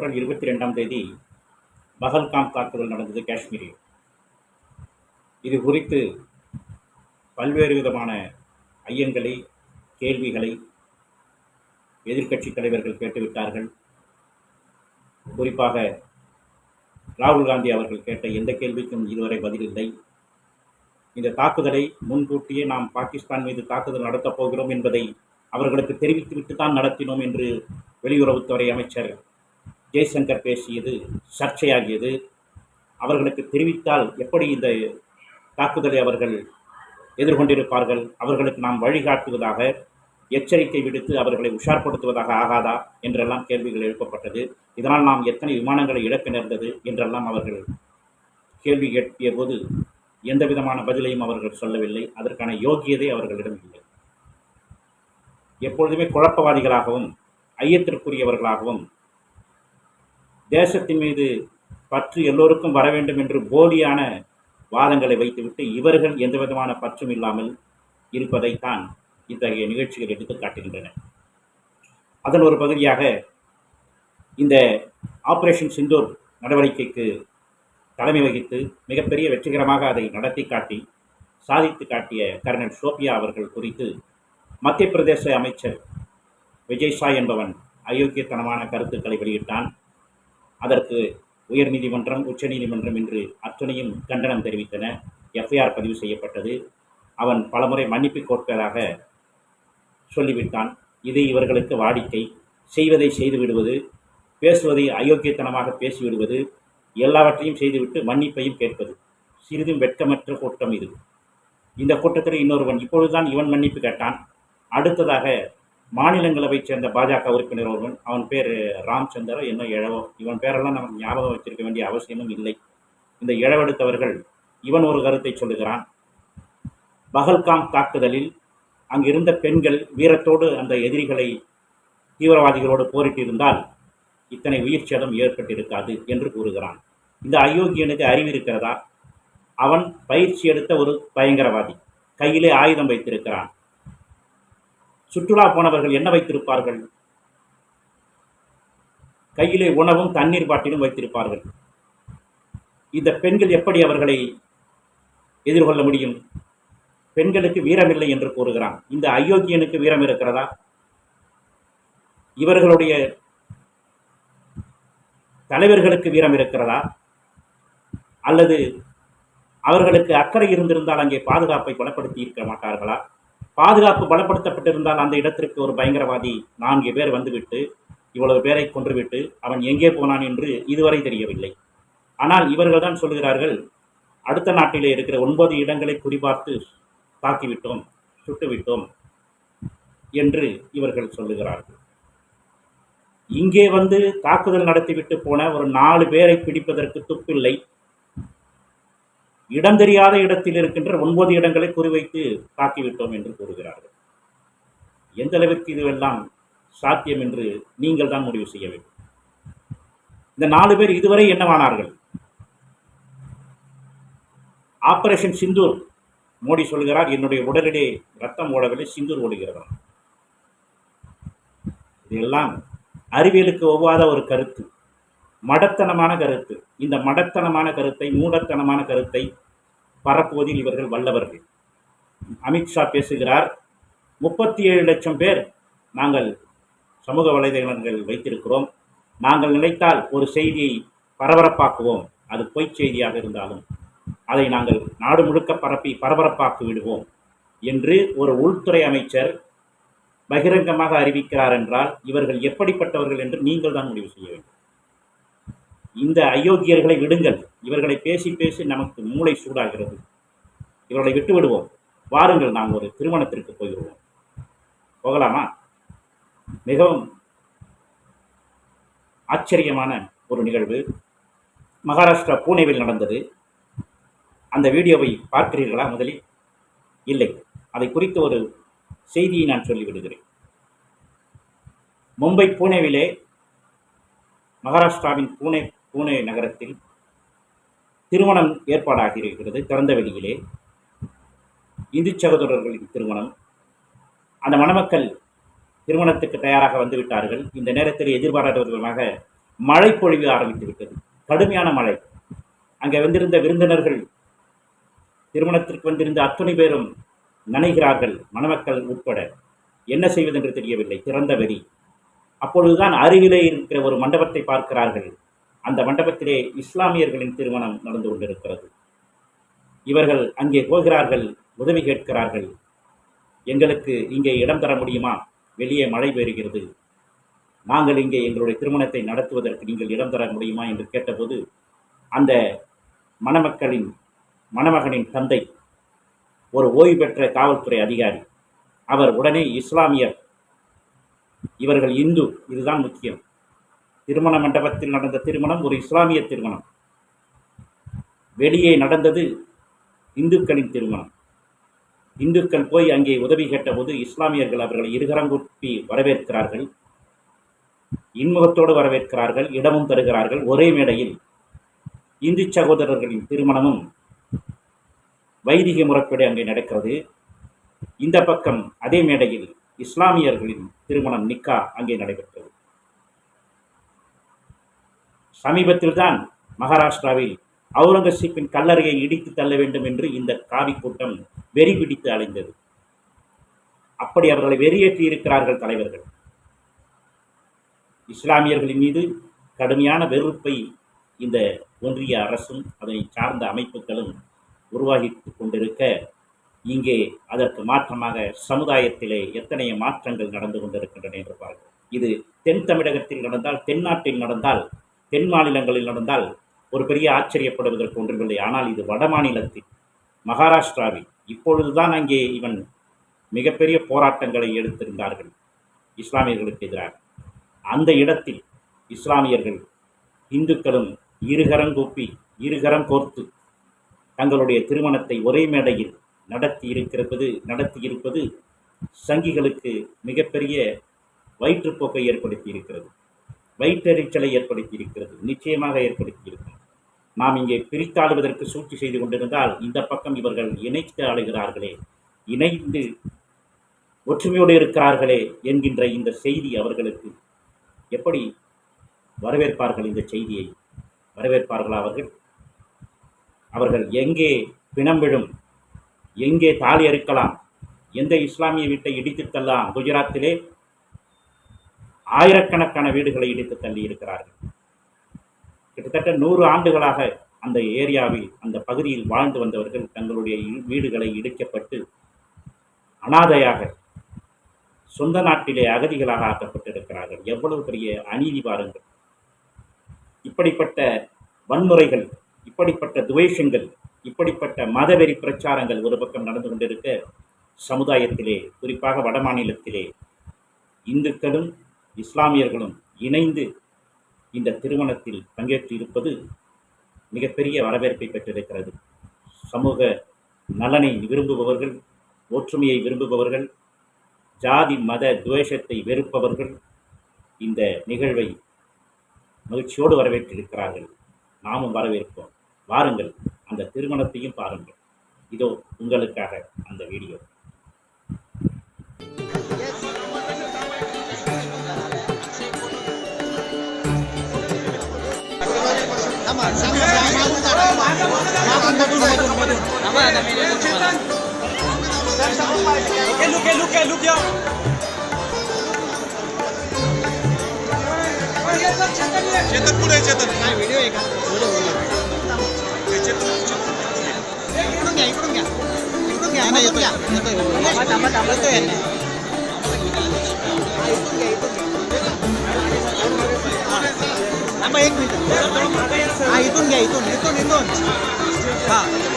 April இருபத்தி ரெண்டாம் தேதி பகல்காம் தாக்குதல் நடந்தது காஷ்மீரில். இது குறித்து பல்வேறு விதமான ஐயங்களை கேள்விகளை எதிர்க்கட்சி தலைவர்கள் கேட்டுவிட்டார்கள். குறிப்பாக ராகுல் காந்தி அவர்கள் கேட்ட எந்த கேள்விக்கும் இதுவரை பதிலில்லை இந்த தாக்குதலை முன்கூட்டியே நாம் பாகிஸ்தான் மீது தாக்குதல் நடத்தப் போகிறோம் என்பதை அவர்களுக்கு தெரிவித்துவிட்டு தான் நடத்தினோம் என்று வெளியுறவுத்துறை அமைச்சர் ஜெய்சங்கர் பேசியது சர்ச்சையாகியது. அவர்களுக்கு தெரிவித்தால் எப்படி இந்த தாக்குதலை அவர்கள் எதிர்கொண்டிருப்பார்கள்? அவர்களுக்கு நாம் வழிகாட்டுவதாக எச்சரிக்கை விடுத்து அவர்களை உஷார்படுத்துவதாக ஆகாதா? என்றெல்லாம் கேள்விகள் எழுப்பப்பட்டது. இதனால் நாம் எத்தனை விமானங்களை இழக்க நேர்ந்தது? என்றெல்லாம் அவர்கள் கேள்வி கேட்பிய போது எந்த விதமான பதிலையும் அவர்கள் சொல்லவில்லை. அதற்கான யோகியதை அவர்களிடம் இல்லை. எப்பொழுதுமே குழப்பவாதிகளாகவும் ஐயத்திற்குரியவர்களாகவும் தேசத்தின் மீது பற்று எல்லோருக்கும் வர வேண்டும் என்று போலியான வாதங்களை வைத்துவிட்டு இவர்கள் எந்த விதமான பற்றும் இல்லாமல் இருப்பதைத்தான் இத்தகைய நிகழ்ச்சிகள் எடுத்து காட்டுகின்றன. அதன் ஒரு பகுதியாக இந்த ஆபரேஷன் சிந்தூர் நடவடிக்கைக்கு தலைமை வகித்து மிகப்பெரிய வெற்றிகரமாக அதை நடத்தி காட்டி சாதித்து காட்டிய கர்னல் சோபியா அவர்கள் குறித்து மத்திய பிரதேச அமைச்சர் விஜய் ஷா என்பவன் அயோக்கியத்தனமான கருத்துக்களை வெளியிட்டான். அதற்கு உயர்நீதிமன்றம் உச்சநீதிமன்றம் என்று அத்துணையும் கண்டனம் தெரிவித்தன. எஃப்ஐஆர் பதிவு செய்யப்பட்டது. அவன் பலமுறை மன்னிப்பு கோட்பதாக சொல்லிவிட்டான். இது இவர்களுக்கு வாடிக்கை. செய்வதை செய்து விடுவது பேசுவதை அயோக்கியத்தனமாக பேசிவிடுவது எல்லாவற்றையும் செய்துவிட்டு மன்னிப்பையும் கேட்பது. சிறிதும் வெட்கமற்ற கூட்டம் இது. இந்த கூட்டத்தில் இன்னொருவன் இப்பொழுதுதான் இவன் மன்னிப்பு கேட்டான். அடுத்ததாக மாநிலங்களவை சேர்ந்த பாஜக உறுப்பினர் ஒருவன் அவன் பேர் ராம்சந்தரோ என்ன இழவோ இவன் பேரெல்லாம் நமக்கு ஞாபகம் வச்சிருக்க வேண்டிய அவசியமும் இல்லை. இந்த இழவெடுத்தவர்கள் இவன் ஒரு கருத்தை சொல்லுகிறான். பகல்காம் தாக்குதலில் அங்கிருந்த பெண்கள் வீரத்தோடு அந்த எதிரிகளை தீவிரவாதிகளோடு போரிட்டிருந்தால் இத்தனை உயிர் சேதம் ஏற்பட்டிருக்காது என்று கூறுகிறான். இந்த அயோக்கியனுக்கு அறிவு இருக்கிறதா? அவன் பயிற்சி எடுத்த ஒரு பயங்கரவாதி கையிலே ஆயுதம் வைத்திருக்கிறான். சுற்றுலா போனவர்கள் என்ன வைத்திருப்பார்கள்? கையிலே உணவும் தண்ணீர் பாட்டிலும் வைத்திருப்பார்கள். இந்த பெண்கள் எப்படி அவர்களை எதிர்கொள்ள முடியும்? பெண்களுக்கு வீரமில்லை என்று கூறுகிறான். இந்த அயோக்கியனுக்கு வீரம் இருக்கிறதா? இவர்களுடைய தலைவர்களுக்கு வீரம் இருக்கிறதா? அல்லது அவர்களுக்கு அக்கறை இருந்திருந்தால் அங்கே பாதுகாப்பை கொலப்படுத்தி இருக்க மாட்டார்களா? பாதுகாப்பு பலப்படுத்தப்பட்டிருந்தால் அந்த இடத்திற்கு ஒரு பயங்கரவாதி நான்கு பேர் வந்துவிட்டு இவ்வளவு பேரை கொன்றுவிட்டு அவன் எங்கே போனான் என்று இதுவரை தெரியவில்லை. ஆனால் இவர்கள் தான் சொல்கிறார்கள் அடுத்த நாட்டிலே இருக்கிற ஒன்பது இடங்களை குறிபார்த்து தாக்கிவிட்டோம் சுட்டுவிட்டோம் என்று இவர்கள் சொல்லுகிறார்கள். இங்கே வந்து தாக்குதல் நடத்திவிட்டு போன ஒரு நாலு பேரை பிடிப்பதற்கு துப்பில்லை. இடம் தெரியாத இடத்தில் இருக்கின்ற ஒன்பது இடங்களை குறிவைத்து தாக்கிவிட்டோம் என்று கூறுகிறார்கள். எந்த அளவிற்கு இதுவெல்லாம் சாத்தியம் என்று நீங்கள் தான் முடிவு செய்ய வேண்டும். இந்த நாலு பேர் இதுவரை என்னவானார்கள்? ஆபரேஷன் சிந்தூர் மோடி சொல்கிறார் என்னுடைய உடலிலே ரத்தம் ஓடவில்லை சிந்தூர் ஓடுகிறதா? இதெல்லாம் அறிவியலுக்கு ஒவ்வாத ஒரு கருத்து. மடத்தனமான கருத்து. இந்த மடத்தனமான கருத்தை மூடத்தனமான கருத்தை பரப்புவதில் இவர்கள் வல்லவர்கள். அமித்ஷா பேசுகிறார் முப்பத்தி ஏழு லட்சம் பேர் நாங்கள் சமூக வலைதளங்கள் வைத்திருக்கிறோம். நாங்கள் நினைத்தால் ஒரு செய்தியை பரபரப்பாக்குவோம். அது பொய்ச் செய்தியாக இருந்தாலும் அதை நாங்கள் நாடு முழுக்க பரப்பி பரபரப்பாக்கி விடுவோம் என்று ஒரு உள்துறை அமைச்சர் பகிரங்கமாக அறிவிக்கிறார் என்றால் இவர்கள் எப்படிப்பட்டவர்கள் என்று நீங்கள் தான் முடிவு செய்ய வேண்டும். இந்த அயோக்கியர்களை விடுங்கள். இவர்களை பேசி பேசி நமக்கு மூளை சூடாகிறது. இவர்களை விட்டு விடுவோம் வாருங்கள் நாம் ஒரு திருமணத்திற்கு போயிடுவோம் போகலாமா? மிகவும் ஆச்சரியமான ஒரு நிகழ்வு. மகாராஷ்டிரா பூனேவில் நடந்தது. அந்த வீடியோவை பார்க்கிறீர்களா முதலில்? இல்லை. அதை குறித்த ஒரு செய்தியை நான் சொல்லிவிடுகிறேன். மும்பை பூனேவிலே மகாராஷ்டிராவின் பூனே பூனே நகரத்தில் திருமணம் ஏற்பாடாகி இருக்கிறது திறந்த வெளியிலே. இந்து சகோதரர்களின் திருமணம். அந்த மணமக்கள் திருமணத்துக்கு தயாராக வந்துவிட்டார்கள். இந்த நேரத்தில் எதிர்பாராத விதமாக மழை பொழிவு ஆரம்பித்து விட்டது கடுமையான மழை. அங்கே வந்திருந்த விருந்தினர்கள் திருமணத்திற்கு வந்திருந்த அத்துணை பேரும் நனைகிறார்கள். மணமக்கள் உட்பட என்ன செய்வதென்று தெரியவில்லை. திறந்த வெளி. அப்பொழுதுதான் அருகிலே இருக்கிற ஒரு மண்டபத்தை பார்க்கிறார்கள். அந்த மண்டபத்திலே இஸ்லாமியர்களின் திருமணம் நடந்து கொண்டிருக்கிறது. இவர்கள் அங்கே போகிறார்கள் உதவி கேட்கிறார்கள். எங்களுக்கு இங்கே இடம் தர முடியுமா? வெளியே மழை பெறுகிறது நாங்கள் இங்கே எங்களுடைய திருமணத்தை நடத்துவதற்கு நீங்கள் இடம் தர முடியுமா என்று கேட்டபோது அந்த மணமக்களின் மணமகனின் தந்தை ஒரு ஓய்வு பெற்ற காவல்துறை அதிகாரி அவர் உடனே இஸ்லாமியர். இவர்கள் இந்து இதுதான் முக்கியம். திருமண மண்டபத்தில் நடந்த திருமணம் ஒரு இஸ்லாமிய திருமணம். வெளியே நடந்தது இந்துக்களின் திருமணம். இந்துக்கள் போய் அங்கே உதவி கேட்டபோது இஸ்லாமியர்கள் அவர்களை இருகரங்குப்பி வரவேற்கிறார்கள். இன்முகத்தோடு வரவேற்கிறார்கள் இடமும் தருகிறார்கள். ஒரே மேடையில் இந்து சகோதரர்களின் திருமணமும் வைதிக முறைப்படி அங்கே நடக்கிறது. இந்த பக்கம் அதே மேடையில் இஸ்லாமியர்களின் திருமணம் நிக்கா அங்கே நடைபெற்றது. சமீபத்தில்தான் மகாராஷ்டிராவில் அவுரங்கசீப்பின் கல்லறையை இடித்து தள்ள வேண்டும் என்று இந்த காவி கூட்டம் வெறி பிடித்து அலைந்தது. அப்படி அவர்களை வெறியேற்றி இருக்கிறார்கள் தலைவர்கள். இஸ்லாமியர்களின் மீது கடுமையான வெறுப்பை இந்த ஒன்றிய அரசும் அதனை சார்ந்த அமைப்புகளும் உருவாகி கொண்டிருக்க இங்கே அதற்கு மாற்றமாக சமுதாயத்திலே எத்தனைய மாற்றங்கள் நடந்து கொண்டிருக்கின்றன என்று பாருங்கள். இது தென் தமிழகத்தில் நடந்தால் தென்னாட்டில் நடந்தால் தென் மாநிலங்களில் நடந்தால் ஒரு பெரிய ஆச்சரியப்படுவதற்கு ஒன்றுமில்லை. ஆனால் இது வட மாநிலத்தில் மகாராஷ்டிராவில் இப்பொழுதுதான் அங்கே இவன் மிகப்பெரிய போராட்டங்களை எடுத்திருந்தார்கள். இஸ்லாமியர்களுக்கு எதிராக. அந்த இடத்தில் இஸ்லாமியர்கள் இந்துக்களும் இருகரம் கூப்பி இருகரம் கோர்த்து தங்களுடைய திருமணத்தை ஒரே மேடையில் நடத்தி இருக்கிறது நடத்தி இருப்பது சங்கிகளுக்கு மிகப்பெரிய வயிற்றுப்போக்கை ஏற்படுத்தி இருக்கிறது. வயிற்றெரிச்சலை ஏற்படுத்தி இருக்கிறது நிச்சயமாக ஏற்படுத்தி இருக்கிறது நாம் இங்கே பிரித்தாளுவதற்கு சூழ்ச்சி செய்து கொண்டிருந்தால் இந்த பக்கம் இவர்கள் இணைத்து ஆளுகிறார்களே இணைந்து ஒற்றுமையோடு இருக்கிறார்களே என்கின்ற இந்த செய்தி அவர்களுக்கு எப்படி வரவேற்பார்கள் இந்த செய்தியை? வரவேற்பார்களா அவர்கள்? அவர்கள் எங்கே பிணம் விழும்? எங்கே தாலி அறுக்கலாம்? எந்த இஸ்லாமிய வீட்டை இடித்து தள்ளலாம்? குஜராத்திலே ஆயிரக்கணக்கான வீடுகளை இடித்து தள்ளி இருக்கிறார்கள். கிட்டத்தட்ட நூறு ஆண்டுகளாக அந்த ஏரியாவில் அந்த பகுதியில் வாழ்ந்து வந்தவர்கள் தங்களுடைய வீடுகளை இடிக்கப்பட்டு அனாதையாக சொந்த நாட்டிலே அகதிகளாக ஆக்கப்பட்டிருக்கிறார்கள். எவ்வளவு பெரிய அநீதி பாருங்கள். இப்படிப்பட்ட வன்முறைகள் இப்படிப்பட்ட துவேஷங்கள் இப்படிப்பட்ட மதவெறி பிரச்சாரங்கள் ஒரு பக்கம் நடந்து கொண்டிருக்க சமுதாயத்திலே குறிப்பாக வடமாநிலத்திலே இந்துக்களும் இஸ்லாமியர்களும் இணைந்து இந்த திருமணத்தில் பங்கேற்று இருப்பது மிகப்பெரிய வரவேற்பை பெற்றிருக்கிறது. சமூக நலனை விரும்புபவர்கள் ஒற்றுமையை விரும்புபவர்கள் ஜாதி மத துவேஷத்தை வெறுப்பவர்கள் இந்த நிகழ்வை மகிழ்ச்சியோடு வரவேற்றிருக்கிறார்கள். நாமும் வரவேற்போம். வாருங்கள் அந்த திருமணத்தையும் பாருங்கள். இதோ உங்களுக்காக அந்த video. Look, look, look, look, look, चेतन पुढे चेतन काय व्हिडिओ आहे का चेतन इकडून घ्या इकडून घ्या इकडून घ्या नाही येतोय येतोय थांबा थांबा येतोय यांनी. हा, इथून घ्या इथून घ्या हा. थांबा एक मिनिट Hunt. Hunt.